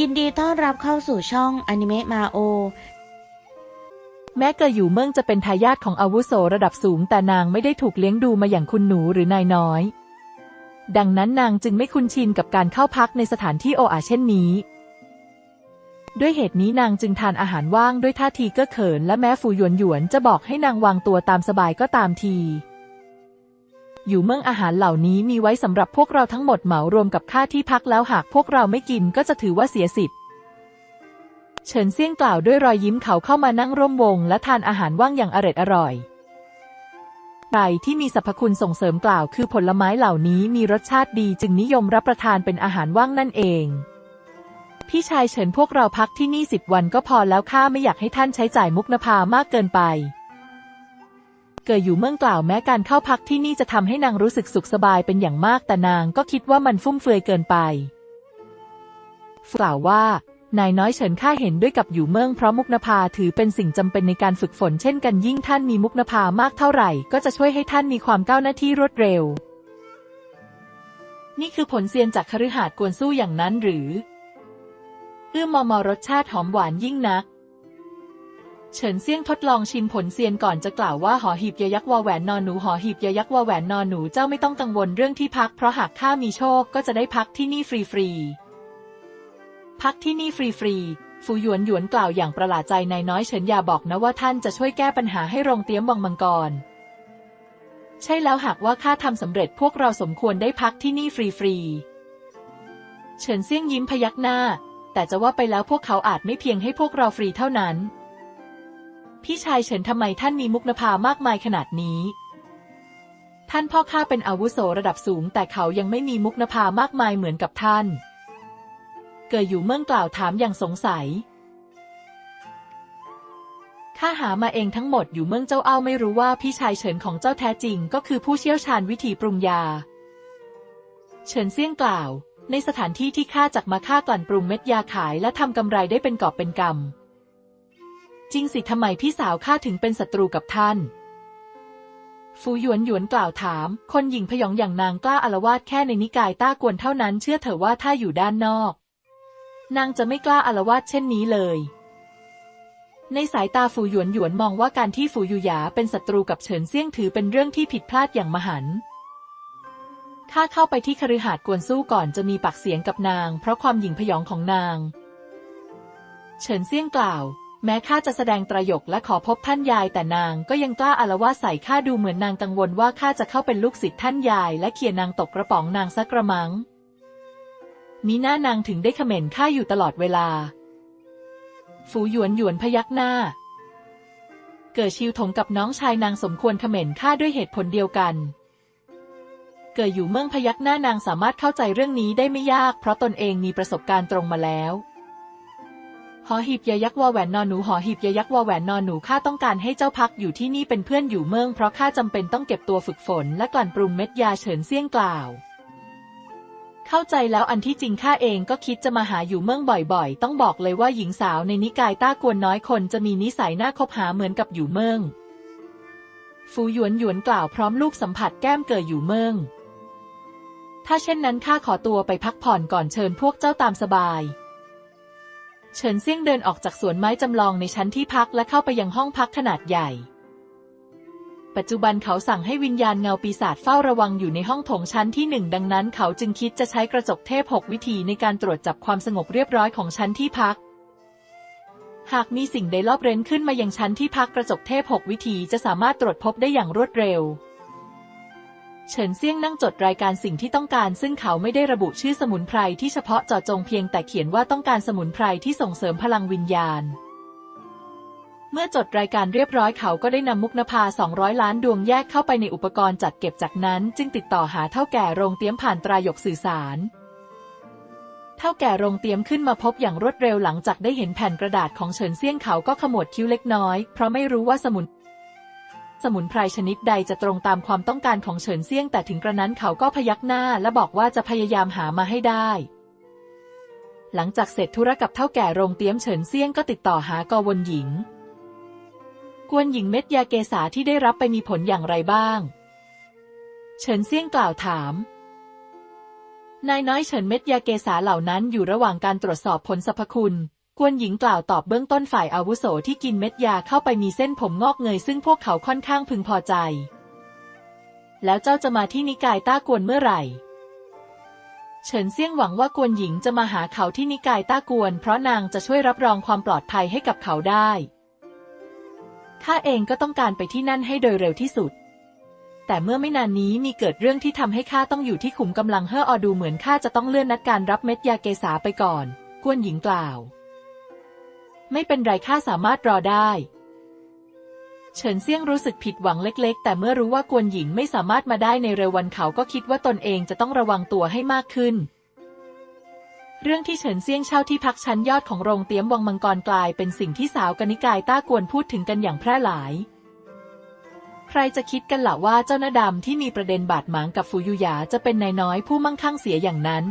ยินดีต้อนรับเข้าสู่ช่องอนิเมะมาโอ แม้เกออยู่เมืองจะเป็นทายาทของอาวุโสระดับสูง แต่นางไม่ได้ถูกเลี้ยงดูมาอย่างคุณหนูหรือนายน้อย ดังนั้นนางจึงไม่คุ้นชินกับการเข้าพักในสถานที่โออาเช่นนี้ ด้วยเหตุนี้นางจึงทานอาหารว่างด้วยท่าทีเก้อเขิน และแม้ฟูหยวนหยวนจะบอกให้นางวางตัวตามสบายก็ตามที อยู่เมืองอาหารเหล่านี้มีไว้สำหรับพวกเราทั้งหมดเหมารวมกับค่าที่พักแล้วหากพวกเราไม่กินก็จะถือว่าเสียสิทธิ์เฉินเซี่ยงกล่าวด้วยรอยยิ้มเขาเข้ามานั่งร่วมวง และทานอาหารว่างอย่างอร็ดอร่อยไก่ที่มีสรรพคุณส่งเสริมกล่าวคือผลไม้เหล่านี้มีรสชาติดีจึงนิยมรับประทานเป็นอาหารว่างนั่นเอง พี่ชายเฉินพวกเราพักที่นี่สิบวันก็พอแล้วข้าไม่อยากให้ท่านใช้จ่ายมุกนภามากเกินไป เกิดอยู่เมืองกล่าวแม้การเข้าพักที่นี่จะทำให้นางรู้สึกสุขสบายเป็นอย่างมากแต่นางก็คิดว่ามันฟุ่มเฟือยเกินไปกล่าวว่านายน้อยเฉินข้าเห็นด้วยกับอยู่เมืองเพราะมุกนภาถือเป็นสิ่งจำเป็นในการฝึกฝนเช่นกันยิ่งท่านมีมุกนภามากเท่าไหร่ ก็จะช่วยให้ท่านมีความก้าวหน้าที่รวดเร็ว นี่คือผลเซียนจากคฤหาสน์กวนสู้อย่างนั้นหรือเอื้อมมอมอรสชาติหอมหวานยิ่งนัก เฉินเซี่ยงทดลองชิมผลเซียนก่อนจะกล่าวว่าหอหีบยยักษ์วอแหวนนอนหนูหอหีบยยักษ์วอแหวนนอนหนูเจ้าไม่ต้องกังวลเรื่องที่พักเพราะหากข้ามีโชคก็จะได้พักที่นี่ฟรีๆพักที่นี่ฟรีๆฟูหยวนหยวนกล่าวอย่างประหลาดใจนายน้อยเฉินยาบอกนะว่าท่านจะช่วยแก้ปัญหาให้โรงเตี้ยมวังมังกร ใช่แล้วหากว่าข้าทำสำเร็จพวกเราสมควรได้พักที่นี่ฟรีๆ เฉินเซี่ยงยิ้มพยักหน้า แต่จะว่าไปแล้วพวกเขาอาจไม่เพียงให้พวกเราฟรีเท่านั้น พี่ชายเฉินทำไมท่านมีมุกนภามากมายขนาดนี้ ท่านพ่อข้าเป็นอาวุโสระดับสูง แต่เขายังไม่มีมุกนภามากมายเหมือนกับท่าน เกิดอยู่เมืองกล่าวถามอย่างสงสัยข้าหามาเองทั้งหมดอยู่เมืองเจ้าเอาไม่รู้ว่าพี่ชายเฉินของเจ้าแท้จริง ก็คือผู้เชี่ยวชาญวิธีปรุงยา เฉินเซี่ยงกล่าว ในสถานที่ที่ข้าจักมาฆ่ากลั่นปรุงเม็ดยาขายและทำกำไรได้เป็นกอบเป็นกำ จริงสิทำไมพี่สาวข้าถึงเป็นศัตรูกับท่าน ฟูหยวนหยวนกล่าวถาม คนหญิงพยองอย่างนางกล้าอารวาสแค่ในนิกายต้ากวนเท่านั้นเชื่อเถอะว่าถ้าอยู่ด้านนอก นางจะไม่กล้าอารวาสเช่นนี้เลยในสายตาฟูหยวนหยวนมองว่าการที่ฟูยูหยาเป็นศัตรูกับเฉินเซี่ยงถือเป็นเรื่องที่ผิดพลาดอย่างมหันข้าเข้าไปที่คฤหาสน์กวนสู้ก่อนจะมีปากเสียงกับนาง เพราะความหยิ่งพยองของนาง เฉินเซี่ยงกล่าว แม้ข้าจะแสดงตระยกและขอพบท่านยายแต่นางก็ยังกล้าอารวาสใส่ข้าดูเหมือนนางกังวลว่าข้าจะเข้าเป็นลูกศิษย์ท่านยายและเขี่ยนางตกกระป๋องนางสักกระมังมีหน้านางถึงได้เขม่นข้าอยู่ตลอดเวลา ฝูหยวนหยวนพยักหน้า เกิดชิวถงกับน้องชายนางสมควรเขม่นข้าด้วยเหตุผลเดียวกัน เกิดอยู่เมืองพยักหน้านางสามารถเข้าใจเรื่องนี้ได้ไม่ยาก เพราะตนเองมีประสบการณ์ตรงมาแล้ว หอหีบยายักษ์วอแหวนนอนหนูหอหีบยายักษ์วอแหวนนอนหนูข้าต้องการให้เจ้าพักอยู่ที่นี่เป็นเพื่อนอยู่เมืองเพราะข้าจำเป็นต้องเก็บตัวฝึกฝนและกลั่นปรุงเม็ดยาเฉินเซี่ยงกล่าว เข้าใจแล้วอันที่จริงข้าเองก็คิดจะมาหาอยู่เมืองบ่อยๆ ต้องบอกเลยว่าหญิงสาวในนิกายต้ากวนน้อยคนจะมีนิสัยน่าคบหาเหมือนกับอยู่เมืองฟูหยวนหยวนกล่าวพร้อมลูกสัมผัสแก้มเกิดอยู่เมืองถ้าเช่นนั้นข้าขอตัวไปพักผ่อนก่อนเชิญพวกเจ้าตามสบาย เฉินเซี่ยงเดินออกจากสวนไม้จำลองในชั้นที่พักและเข้าไปยังห้องพักขนาดใหญ่ ปัจจุบันเขาสั่งให้วิญญาณเงาปีศาจเฝ้าระวังอยู่ในห้องโถงชั้นที่หนึ่งดังนั้นเขาจึงคิดจะใช้กระจกเทพหกวิธีในการตรวจจับความสงบเรียบร้อยของชั้นที่พัก หากมีสิ่งใดลอบเร้นขึ้นมายังชั้นที่พักกระจกเทพหกวิธีจะสามารถตรวจพบได้อย่างรวดเร็ว เฉินเซี่ยงนั่งจดรายการสิ่งที่ต้องการ ซึ่งเขาไม่ได้ระบุชื่อสมุนไพรที่เฉพาะเจาะจงเพียงแต่เขียนว่าต้องการสมุนไพรที่ส่งเสริมพลังวิญญาณ เมื่อจดรายการเรียบร้อยเขาก็ได้นำมุกนภา 200 ล้านดวงแยกเข้าไปในอุปกรณ์จัดเก็บจากนั้น จึงติดต่อหาเท่าแก่โรงเตี้ยมผ่านตรายกสื่อสารเท่าแก่โรงเตี้ยมขึ้นมาพบอย่างรวดเร็วหลังจากได้เห็นแผ่นกระดาษของเฉินเซี่ยงเขาก็ขมวดคิ้วเล็กน้อย เพราะไม่รู้ว่าสมุน สมุนไพรชนิดใดจะตรงตามความต้องการของเฉินเซี่ยง แต่ถึงกระนั้นเขาก็พยักหน้าและบอกว่าจะพยายามหามาให้ได้ หลังจากเสร็จธุระกับเท่าแก่โรงเตี้ยมเฉินเซี่ยงก็ติดต่อหากวนหญิง กวนหญิงเม็ดยาเกษาที่ได้รับไปมีผลอย่างไรบ้าง เฉินเซี่ยงกล่าวถามนายน้อยเฉินเม็ดยาเกษาเหล่านั้นอยู่ระหว่างการตรวจสอบผลสรรพคุณ กวนหญิงกล่าวตอบเบื้องต้นฝ่ายอาวุโสที่กินเม็ดยาเข้าไปมีเส้นผมงอกเงยซึ่งพวกเขาค่อนข้างพึงพอใจ แล้วเจ้าจะมาที่นิกายต้ากวนเมื่อไหร่ เฉินเซี่ยงหวังว่ากวนหญิงจะมาหาเขาที่นิกายต้ากวน เพราะนางจะช่วยรับรองความปลอดภัยให้กับเขาได้ ข้าเองก็ต้องการไปที่นั่นให้โดยเร็วที่สุด แต่เมื่อไม่นานนี้มีเกิดเรื่องที่ทำให้ข้าต้องอยู่ที่ขุมกำลังเฮ่ออดูเหมือนข้าจะต้องเลื่อนนัดการรับเม็ดยาเกษาไปก่อน กวนหญิงกล่าว ไม่เป็นไรข้าสามารถรอได้ เฉินเซี่ยงรู้สึกผิดหวังเล็ก ๆ แต่เมื่อรู้ว่ากวนหญิงไม่สามารถมาได้ในเร็ววันเขาก็คิดว่าตนเองจะต้องระวังตัวให้มากขึ้น เรื่องที่เฉินเซี่ยงเช่าที่พักชั้นยอดของโรงเตี้ยมวังมังกรกลายเป็นสิ่งที่สาวกนิกายต้ากวนพูดถึงกันอย่างแพร่หลาย ใครจะคิดกันล่ะว่าเจ้าหน้าดำที่มีประเด็นบาดหมางกับฟูยุยาจะเป็นนายน้อยผู้มั่งคั่งเสียอย่างนั้น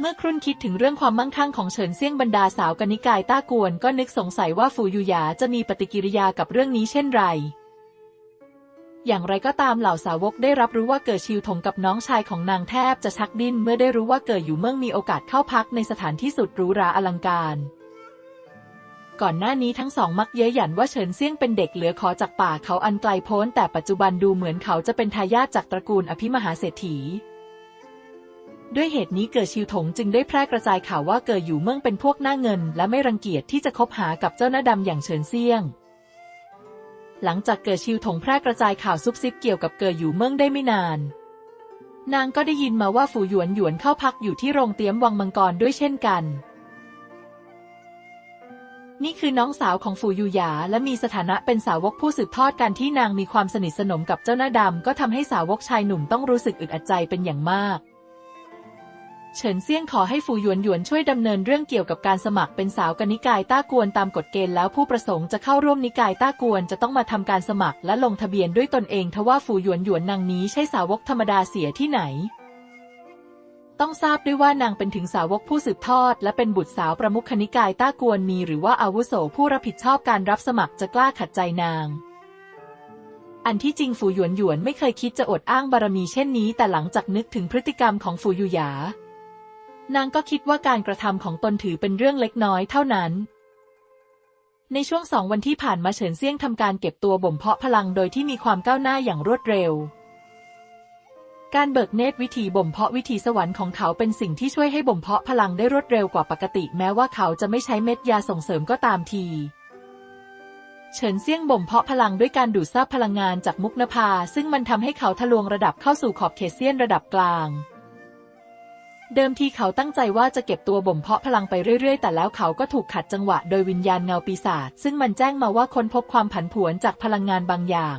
เมื่อครุ่นคิดถึงเรื่องความมั่งคั่งของเฉินเซี่ยงบรรดาสาวกนิกายต้ากวนก็นึกสงสัยว่าฟูยุยาจะมีปฏิกิริยากับเรื่องนี้เช่นไร อย่างไรก็ตามเหล่าสาวกได้รับรู้ว่าเกิดชิวถงกับน้องชายของนางแทบจะชักดิ้นเมื่อได้รู้ว่าเกิดอยู่เมืองมีโอกาสเข้าพักในสถานที่สุดหรูหราอลังการ ก่อนหน้านี้ทั้งสองมักเย้ยหยันว่าเฉินเซี่ยงเป็นเด็กเหลือขอจากป่าเขาอันไกลโพ้นแต่ปัจจุบันดูเหมือนเขาจะเป็นทายาทจากตระกูลอภิมหาเศรษฐี ด้วยเหตุนี้เกิดชิวถงจึงได้แพร่กระจายข่าวว่าเกิดอยู่เมืองเป็นพวกหน้าเงิน และไม่รังเกียจที่จะคบหากับเจ้าหน้าดำอย่างเฉินเซียง หลังจากเกิดชิวถงแพร่กระจายข่าวซุบซิบเกี่ยวกับเกิดอยู่เมืองได้ไม่นาน นางก็ได้ยินมาว่าฝูหยวนหยวนเข้าพักอยู่ที่โรงเตี้ยมวังมังกรด้วยเช่นกัน นี่คือน้องสาวของฝูยูหยาและมีสถานะเป็นสาวกผู้สืบทอดการที่นางมีความสนิทสนมกับเจ้าหน้าดำก็ทำให้สาวกชายหนุ่มต้องรู้สึกอึดอัดใจเป็นอย่างมาก เฉินเซี่ยงขอให้ฟูหยวนหยวนช่วยดำเนินเรื่องเกี่ยวกับการสมัครเป็นสาวกนิกายต้ากวนตามกฎเกณฑ์แล้วผู้ประสงค์จะเข้าร่วมนิกายต้ากวนจะต้องมาทำการสมัครและลงทะเบียนด้วยตนเองทว่าฟูหยวนหยวนนางนี้ใช่สาวกธรรมดาเสียที่ไหน ต้องทราบด้วยว่านางเป็นถึงสาวกผู้สืบทอด และเป็นบุตรสาวประมุขนิกายต้ากวนมีหรือว่าอาวุโสผู้รับผิดชอบการรับสมัครจะกล้าขัดใจนางอันที่จริงฟูหยวนหยวนไม่เคยคิดจะอดอ้างบารมีเช่นนี้ แต่หลังจากนึกถึงพฤติกรรมของฟูยูหยา นางก็คิดว่าการกระทำของตนถือเป็นเรื่องเล็กน้อยเท่านั้น ในช่วงสองวันที่ผ่านมาเฉินเซี่ยงทำการเก็บตัวบ่มเพาะพลังโดยที่มีความก้าวหน้าอย่างรวดเร็ว การเบิกเนตรวิธีบ่มเพาะวิธีสวรรค์ของเขาเป็นสิ่งที่ช่วยให้บ่มเพาะพลังได้รวดเร็วกว่าปกติ แม้ว่าเขาจะไม่ใช้เม็ดยาส่งเสริมก็ตามทีเฉินเซี่ยงบ่มเพาะพลังด้วยการดูดซับพลังงานจากมุกนภา ซึ่งมันทำให้เขาทะลวงระดับเข้าสู่ขอบเขตเซียนระดับกลาง เดิมทีเขาตั้งใจว่าจะเก็บตัวบ่มเพาะพลังไปเรื่อยๆ แต่แล้วเขาก็ถูกขัดจังหวะโดยวิญญาณเงาปีศาจซึ่งมันแจ้งมาว่าค้นพบความผันผวนจากพลังงานบางอย่าง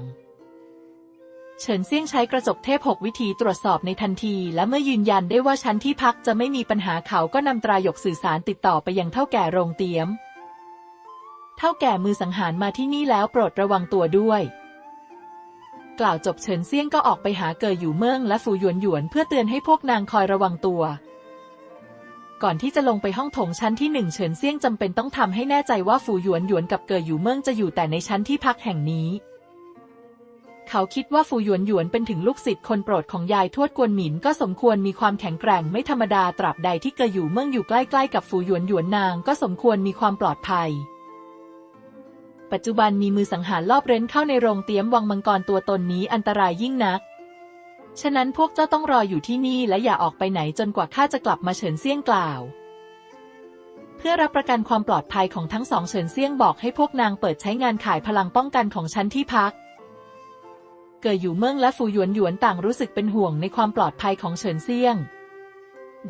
เฉินเซี่ยงใช้กระจกเทพหกวิธีตรวจสอบในทันที และเมื่อยืนยันได้ว่าชั้นที่พักจะไม่มีปัญหาเขาก็นำตรายกสื่อสารติดต่อไปยังเท่าแก่โรงเตี๊ยม เท่าแก่มือสังหารมาที่นี่แล้วโปรดระวังตัวด้วย กล่าวจบเฉินเซี่ยงก็ออกไปหาเกยอยู่เมืองและฟูหยวนหยวนเพื่อเตือนให้พวกนางคอยระวังตัว ก่อนที่จะลงไปห้องโถงชั้นที่หนึ่งเฉินเซี่ยงจำเป็นต้องทำให้แน่ใจว่าฟูหยวนหยวนกับเกยอยู่เมืองจะอยู่แต่ในชั้นที่พักแห่งนี้ เขาคิดว่าฟูหยวนหยวนเป็นถึงลูกศิษย์คนโปรดของยายทวดกวนหมินก็สมควรมีความแข็งแกร่งไม่ธรรมดาตราบใดที่เกยอยู่เมืองอยู่ใกล้ๆกับฟูหยวนหยวนนางก็สมควรมีความปลอดภัย ปัจจุบันมีมือสังหารลอบเร้นเข้าในโรงเตี้ยมวังมังกรตัวตนนี้อันตรายยิ่งนัก ฉะนั้นพวกเจ้าต้องรออยู่ที่นี่และอย่าออกไปไหนจนกว่าข้าจะกลับมาเฉินเซี่ยงกล่าว เพื่อรับประกันความปลอดภัยของทั้งสองเฉินเซี่ยงบอกให้พวกนางเปิดใช้งานขายพลังป้องกันของชั้นที่พัก เกิดอยู่เมืองและฟูหยวนหยวนต่างรู้สึกเป็นห่วงในความปลอดภัยของเฉินเซี่ยง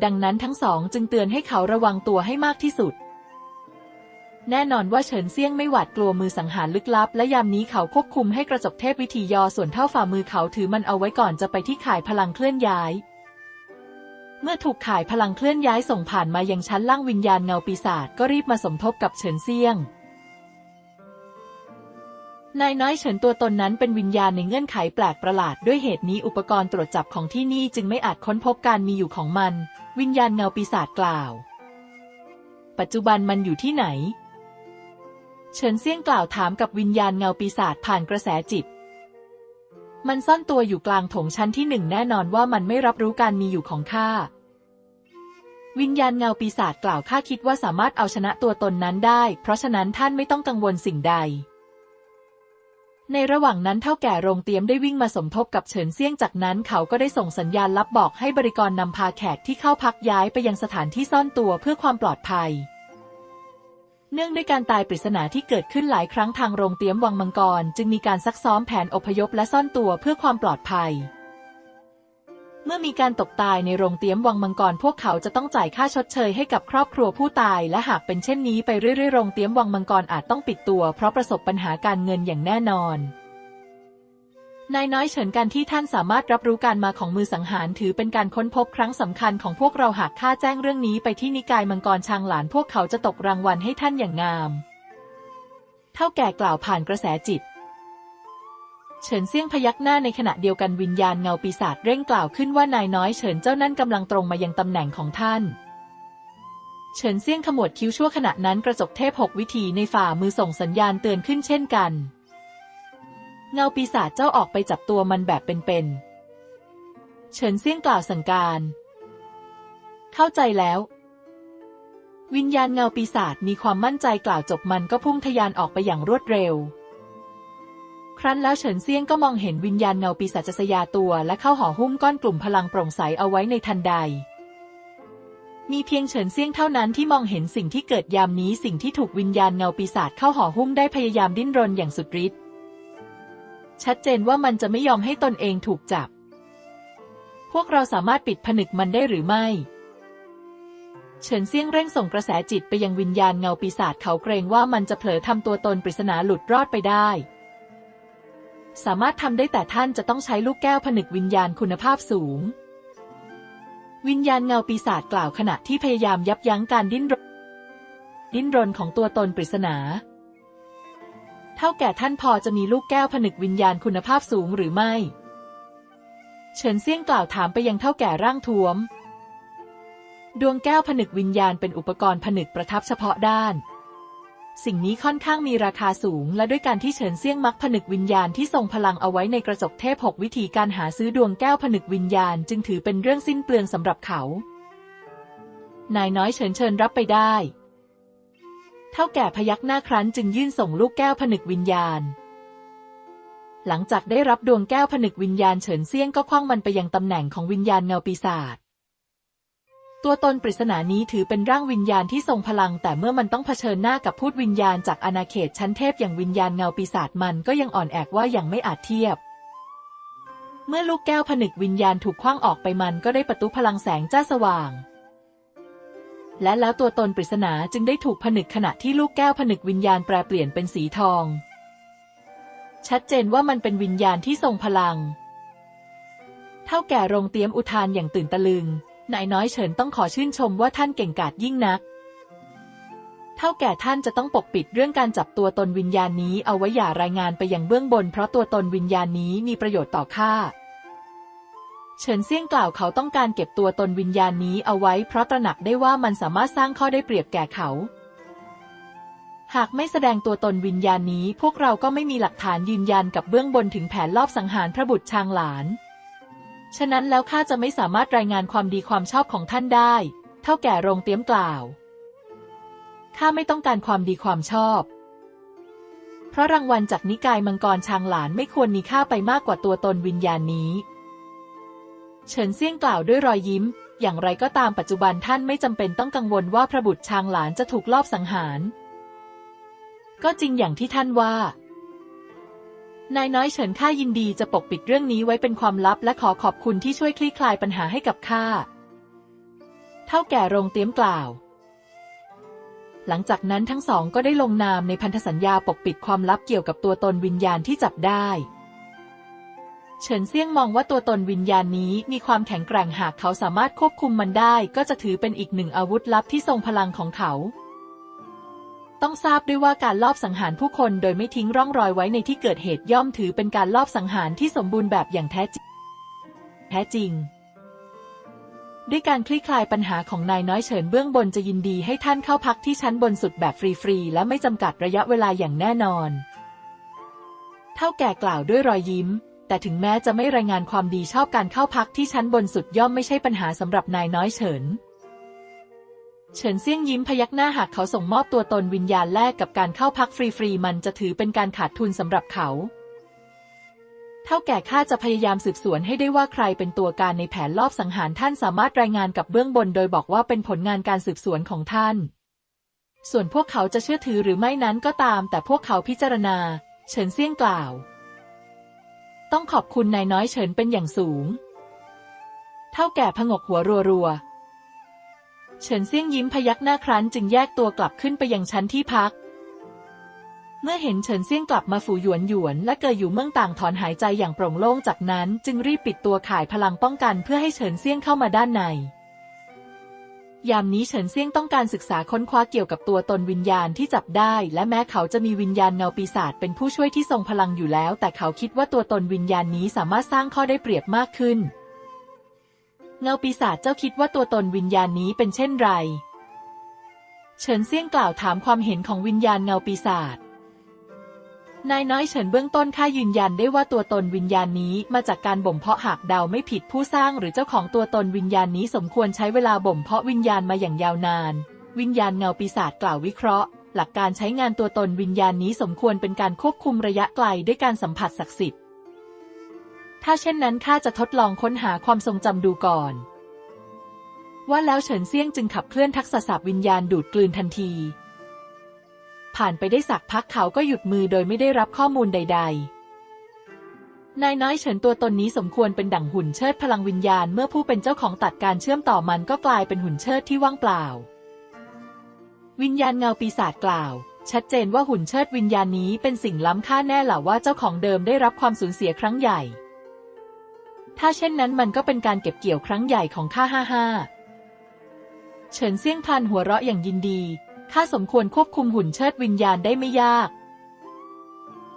ดังนั้นทั้งสองจึงเตือนให้เขาระวังตัวให้มากที่สุด แน่นอนว่าเฉินเซี่ยงไม่หวาดกลัวมือสังหารลึกลับ และยามนี้เขาควบคุมให้กระจกเทพวิธียอส่วนเท่าฝ่ามือเขาถือมันเอาไว้ก่อนจะไปที่ข่ายพลังเคลื่อนย้าย เมื่อถูกข่ายพลังเคลื่อนย้ายส่งผ่านมายังชั้นล่างวิญญาณเงาปีศาจก็รีบมาสมทบกับเฉินเซี่ยงนายน้อยเฉินตัวตนนั้นเป็นวิญญาณในเงื่อนไขแปลกประหลาดด้วยเหตุนี้อุปกรณ์ตรวจจับของที่นี่จึงไม่อาจค้นพบการมีอยู่ของมัน วิญญาณเงาปีศาจกล่าว ปัจจุบันมันอยู่ที่ไหน เฉินเซี่ยงกล่าวถามกับวิญญาณเงาปีศาจผ่านกระแสจิต มันซ่อนตัวอยู่กลางถงชั้นที่หนึ่งแน่นอนว่ามันไม่รับรู้การมีอยู่ของข้า วิญญาณเงาปีศาจกล่าวข้าคิดว่าสามารถเอาชนะตัวตนนั้นได้ เพราะฉะนั้นท่านไม่ต้องกังวลสิ่งใด ในระหว่างนั้นเท่าแก่โรงเตียมได้วิ่งมาสมทบกับเฉินเซี่ยงจากนั้นเขาก็ได้ส่งสัญญาณลับบอกให้บริกรนำพาแขกที่เข้าพักย้ายไปยังสถานที่ซ่อนตัวเพื่อความปลอดภัย เนื่องด้วยการตายปริศนาที่เกิดขึ้นหลายครั้งทางโรงเตี๊ยมวังมังกร จึงมีการซักซ้อมแผนอพยพและซ่อนตัวเพื่อความปลอดภัย เมื่อมีการตกตายในโรงเตี๊ยมวังมังกรพวกเขาจะต้องจ่ายค่าชดเชยให้กับครอบครัวผู้ตาย และหากเป็นเช่นนี้ไปเรื่อยๆโรงเตี๊ยมวังมังกรอาจต้องปิดตัว เพราะประสบปัญหาการเงินอย่างแน่นอน นายน้อยเฉินการที่ท่านสามารถรับรู้การมาของมือสังหารถือเป็นการค้นพบครั้งสำคัญของพวกเราหากข้าแจ้งเรื่องนี้ไปที่นิกายมังกรชางหลานพวกเขาจะตกรางวัลให้ท่านอย่างงาม เท่าแก่กล่าวผ่านกระแสจิต เฉินเซี่ยงพยักหน้าในขณะเดียวกันวิญญาณเงาปีศาจเร่งกล่าวขึ้นว่านายน้อยเฉินเจ้านั่นกำลังตรงมายังตำแหน่งของท่านเฉินเซี่ยงขมวดคิ้วชั่วขณะนั้นกระจกเทพหกวิธีในฝ่ามือส่งสัญญาณเตือนขึ้นเช่นกัน เงาปีศาจเจ้าออกไปจับตัวมันแบบเป็นๆ เฉินเซี่ยงกล่าวสั่งการ เข้าใจแล้ว วิญญาณเงาปีศาจมีความมั่นใจกล่าวจบมันก็พุ่งทะยานออกไปอย่างรวดเร็ว ครั้นแล้วเฉินเซี่ยงก็มองเห็นวิญญาณเงาปีศาจจะสยาตัวและเข้าห่อหุ้มก้อนกลุ่มพลังโปร่งใสเอาไว้ในทันใด มีเพียงเฉินเซี่ยงเท่านั้นที่มองเห็นสิ่งที่เกิดยามนี้สิ่งที่ถูกวิญญาณเงาปีศาจเข้าห่อหุ้มได้พยายามดิ้นรนอย่างสุดฤทธิ์ ชัดเจนว่ามันจะไม่ยอมให้ตนเองถูกจับ พวกเราสามารถปิดผนึกมันได้หรือไม่ เฉินเซี่ยงเร่งส่งกระแสจิตไปยังวิญญาณเงาปีศาจเขาเกรงว่ามันจะเผลอทำตัวตนปริศนาหลุดรอดไปได้ สามารถทำได้แต่ท่านจะต้องใช้ลูกแก้วผนึกวิญญาณคุณภาพสูง วิญญาณเงาปีศาจกล่าวขณะที่พยายามยับยั้งการดิ้นรนดิ้นรนของตัวตนปริศนา เท่าแก่ท่านพอจะมีลูกแก้วผนึกวิญญาณคุณภาพสูงหรือไม่ เฉินเซี่ยงกล่าวถามไปยังเท่าแก่ร่างท้วม ดวงแก้วผนึกวิญญาณเป็นอุปกรณ์ผนึกประทับเฉพาะด้าน สิ่งนี้ค่อนข้างมีราคาสูง และด้วยการที่เฉินเซี่ยงมักผนึกวิญญาณที่ทรงพลังเอาไว้ในกระจกเทพหกวิธีการหาซื้อดวงแก้วผนึกวิญญาณ จึงถือเป็นเรื่องสิ้นเปลืองสำหรับเขา นายน้อยเฉินเชิญรับไปได้ เท่าแก่พยักหน้าครั้นจึงยื่นส่งลูกแก้วผนึกวิญญาณ หลังจากได้รับดวงแก้วผนึกวิญญาณเฉินเซียงก็คว้างมันไปยังตำแหน่งของวิญญาณเงาปีศาจตัวตนปริศนานี้ถือเป็นร่างวิญญาณที่ทรงพลัง แต่เมื่อมันต้องเผชิญหน้ากับพูดวิญญาณจากอาณาเขตชั้นเทพอย่างวิญญาณเงาปีศาจมันก็ยังอ่อนแอกว่ายังไม่อาจเทียบ เมื่อลูกแก้วผนึกวิญญาณถูกคว้างออกไปมันก็ได้ประตูพลังแสงจ้าสว่าง และแล้วตัวตนปริศนาจึงได้ถูกผนึกขณะที่ลูกแก้วผนึกวิญญาณแปรเปลี่ยนเป็นสีทอง ชัดเจนว่ามันเป็นวิญญาณที่ทรงพลัง เท่าแก่โรงเตรียมอุทานอย่างตื่นตะลึง นายน้อยเฉินต้องขอชื่นชมว่าท่านเก่งกาจยิ่งนัก เท่าแก่ท่านจะต้องปกปิดเรื่องการจับตัวตนวิญญาณนี้เอาไว้อย่ารายงานไปยังเบื้องบน เพราะตัวตนวิญญาณนี้มีประโยชน์ต่อข้า เฉินเซี่ยงกล่าวเขาต้องการเก็บตัวตนวิญญาณนี้เอาไว้เพราะตระหนักได้ว่ามันสามารถสร้างข้อได้เปรียบแก่เขา หากไม่แสดงตัวตนวิญญาณนี้ พวกเราก็ไม่มีหลักฐานยืนยันกับเบื้องบนถึงแผนลอบสังหารพระบุตรชางหลาน ฉะนั้นแล้วข้าจะไม่สามารถรายงานความดีความชอบของท่านได้ เท่าแก่โรงเตรียมกล่าว ข้าไม่ต้องการความดีความชอบเพราะรางวัลจากนิกายมังกรชางหลานไม่ควรมีค่าไปมากกว่าตัวตนวิญญาณนี้ เฉินเซี่ยงกล่าวด้วยรอยยิ้ม อย่างไรก็ตามปัจจุบันท่านไม่จำเป็นต้องกังวลว่าพระบุตรชางหลานจะถูกลอบสังหาร ก็จริงอย่างที่ท่านว่านายน้อยเฉินข้ายินดีจะปกปิดเรื่องนี้ไว้เป็นความลับ และขอขอบคุณที่ช่วยคลี่คลายปัญหาให้กับข้า เท่าแก่โรงเตรียมกล่าว หลังจากนั้นทั้งสองก็ได้ลงนามในพันธสัญญาปกปิดความลับเกี่ยวกับตัวตนวิญญาณที่จับได้ เฉินเซี่ยงมองว่าตัวตนวิญญาณนี้มีความแข็งแกร่งหากเขาสามารถควบคุมมันได้ ก็จะถือเป็นอีกหนึ่งอาวุธลับที่ทรงพลังของเขา ต้องทราบด้วยว่าการลอบสังหารผู้คนโดยไม่ทิ้งร่องรอยไว้ในที่เกิดเหตุย่อมถือเป็นการลอบสังหารที่สมบูรณ์แบบอย่างแท้จริงแท้จริงด้วยการคลี่คลายปัญหาของนายน้อยเฉินเบื้องบนจะยินดีให้ท่านเข้าพักที่ชั้นบนสุดแบบฟรีๆและไม่จำกัดระยะเวลาอย่างแน่นอน เท่าแก่กล่าวด้วยรอยยิ้ม แต่ถึงแม้จะไม่รายงานความดีชอบการเข้าพักที่ชั้นบนสุดย่อมไม่ใช่ปัญหาสำหรับนายน้อยเฉิน เฉินเซี่ยงยิ้มพยักหน้าหากเขาส่งมอบตัวตนวิญญาณแลกกับการเข้าพักฟรีๆมันจะถือเป็นการขาดทุนสำหรับเขาเท่าแก่ข้าจะพยายามสืบสวนให้ได้ว่าใครเป็นตัวการในแผนลอบสังหารท่านสามารถรายงานกับเบื้องบน โดยบอกว่าเป็นผลงานการสืบสวนของท่าน ส่วนพวกเขาจะเชื่อถือหรือไม่นั้นก็ตาม แต่พวกเขาพิจารณา เฉินเซี่ยงกล่าว ต้องขอบคุณนายน้อยเฉินเป็นอย่างสูง เท่าแก่ผงกหัวรัวๆ เฉินเซี่ยงยิ้มพยักหน้าครั้นจึงแยกตัวกลับขึ้นไปยังชั้นที่พัก เมื่อเห็นเฉินเซี่ยงกลับมาฝูหยวนหยวนและเกยอยู่เมืองต่างถอนหายใจอย่างโปร่งโล่งจากนั้น จึงรีบปิดตัวข่ายพลังป้องกันเพื่อให้เฉินเซี่ยงเข้ามาด้านใน ยามนี้เฉินเซี่ยงต้องการศึกษาค้นคว้าเกี่ยวกับตัวตนวิญญาณที่จับได้ และแม้เขาจะมีวิญญาณเงาปีศาจเป็นผู้ช่วยที่ทรงพลังอยู่แล้ว แต่เขาคิดว่าตัวตนวิญญาณนี้สามารถสร้างข้อได้เปรียบมากขึ้น เงาปีศาจเจ้าคิดว่าตัวตนวิญญาณนี้เป็นเช่นไร เฉินเซี่ยงกล่าวถามความเห็นของวิญญาณเงาปีศาจ นายน้อยเฉินเบื้องต้นข้ายืนยันได้ว่าตัวตนวิญญาณนี้มาจากการบ่มเพาะหากเดาไม่ผิดผู้สร้างหรือเจ้าของตัวตนวิญญาณนี้สมควรใช้เวลาบ่มเพาะวิญญาณมาอย่างยาวนาน วิญญาณเงาปีศาจกล่าววิเคราะห์ หลักการใช้งานตัวตนวิญญาณนี้สมควรเป็นการควบคุมระยะไกลด้วยการสัมผัสศักดิ์สิทธิ์ ถ้าเช่นนั้นข้าจะทดลองค้นหาความทรงจำดูก่อน ว่าแล้วเฉินเซี่ยงจึงขับเคลื่อนทักษะสาบวิญญาณดูดกลืนทันที ผ่านไปได้สักพักเขาก็หยุดมือโดยไม่ได้รับข้อมูลใด ๆ นายน้อยเฉินตัวตนนี้สมควรเป็นดั่งหุ่นเชิดพลังวิญญาณเมื่อผู้เป็นเจ้าของตัดการเชื่อมต่อมันก็กลายเป็นหุ่นเชิดที่ว่างเปล่า วิญญาณเงาปีศาจกล่าว ชัดเจนว่าหุ่นเชิดวิญญาณนี้เป็นสิ่งล้ำค่าแน่หล่ะว่าเจ้าของเดิมได้รับความสูญเสียครั้งใหญ่ ถ้าเช่นนั้นมันก็เป็นการเก็บเกี่ยวครั้งใหญ่ของข้าห้าห้าเฉินเซี่ยงพันหัวเราะอย่างยินดี ข้าสมควรควบคุมหุ่นเชิดวิญญาณได้ไม่ยาก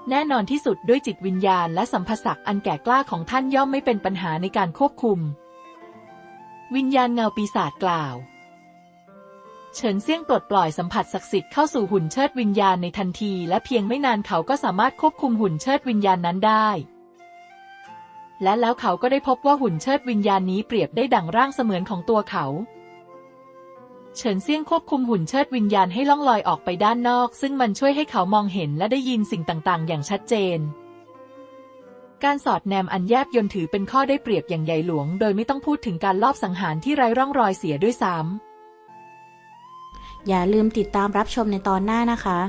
แน่นอนที่สุดด้วยจิตวิญญาณและสัมภสักอันแก่กล้าของท่านย่อมไม่เป็นปัญหาในการควบคุม วิญญาณเงาปีศาจกล่าว เฉินเซี่ยงปลดปล่อยสัมผัสศักดิ์สิทธิ์เข้าสู่หุ่นเชิดวิญญาณในทันที และเพียงไม่นานเขาก็สามารถควบคุมหุ่นเชิดวิญญาณนั้นได้และแล้วเขาก็ได้พบว่าหุ่นเชิดวิญญาณนี้เปรียบได้ดั่งร่างเสมือนของตัวเขา เฉินเซี่ยงควบคุมหุ่นเชิดวิญญาณให้ล่องลอยออกไปด้านนอก ซึ่งมันช่วยให้เขามองเห็นและได้ยินสิ่งต่างๆ อย่างชัดเจน การสอดแนมอันแยบยนถือเป็นข้อได้เปรียบอย่างใหญ่หลวง โดยไม่ต้องพูดถึงการลอบสังหารที่ไร้ร่องรอยเสียด้วยซ้ำอย่าลืมติดตามรับชมในตอนหน้านะคะ